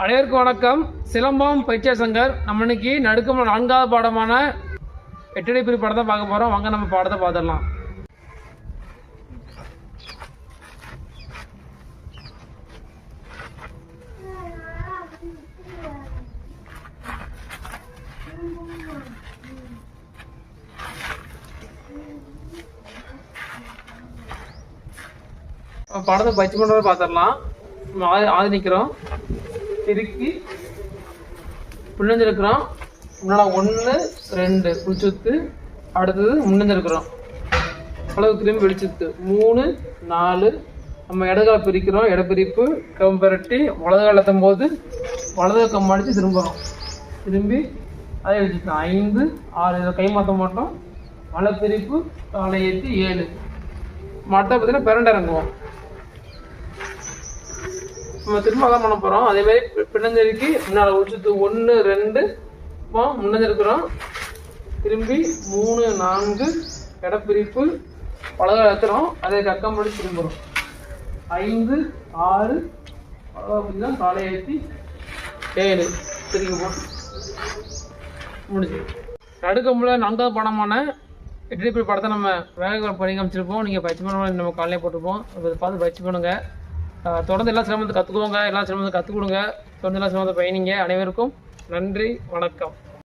அனைவருக்கும் வணக்கம். சிலம்பம் பயிற்சியா சங்கர். நம்ம இன்னைக்கு நடுக்கம் நான்காவது பாடமான எட்டடி பிரி படத்தை பார்க்க போறோம். வாங்க நம்ம பாடத்தை பார்த்துடலாம். படத்தை பயிற்சி பண்ணுறத பார்த்துடலாம். நம்ம ஆதி ஆதி நிற்கிறோம் திருக்கி பின்னஞ்சிருக்கிறோம் முன்னாடி ஒன்று ரெண்டு. குளிச்சுத்து அடுத்தது முன்னஞ்சிருக்கிறோம் அளவு திரும்பி வெளிச்சுத்து மூணு நாலு. நம்ம இடகால பிரிக்கிறோம். இடப்பிரிப்பு கம் பரட்டி வலது காலத்தும் போது வலது கம் அடித்து திரும்புகிறோம் திரும்பி அதே வச்சுக்கலாம் ஐந்து ஆறு. இதை கை மாற்ற மாட்டோம். மலை பிரிப்பு காலை ஏற்றி ஏழு. மட்டை பார்த்தீங்கன்னா பிறண்டு இறங்குவோம். நம்ம திரும்ப அதான் பண்ண போகிறோம் அதே மாதிரி பின்னஞ்சரிக்கு முன்னால் உச்சத்து ஒன்று ரெண்டு. இப்போ முன்னஞ்சிருக்கிறோம் திரும்பி மூணு நான்கு. இடப்பிரிப்பு பழக ஏற்றுறோம் அதே கக்கம் படி திரும்புகிறோம் ஐந்து ஆறு. பழக அப்படின்னா காலை ஏற்றி ஏழு. திரும்பி போட்டு முடிஞ்சு நடுக்கம்புல நான்காவது படமான எட்டு படத்தை நம்ம வேக பண்ணி காமிச்சிருப்போம் நீங்கள் பயிற்சி பண்ண நம்ம காலையில் போட்டிருப்போம் அதை பார்த்து பயிற்சி பண்ணுங்கள் தொடர்ந்து எல்லா சிரமத்தை கற்றுக்குவோங்க எல்லா சிரமத்தை கற்றுக் கொடுங்க. தொடர்ந்து எல்லா சிரமத்தை பயணிங்க அனைவருக்கும் நன்றி வணக்கம்.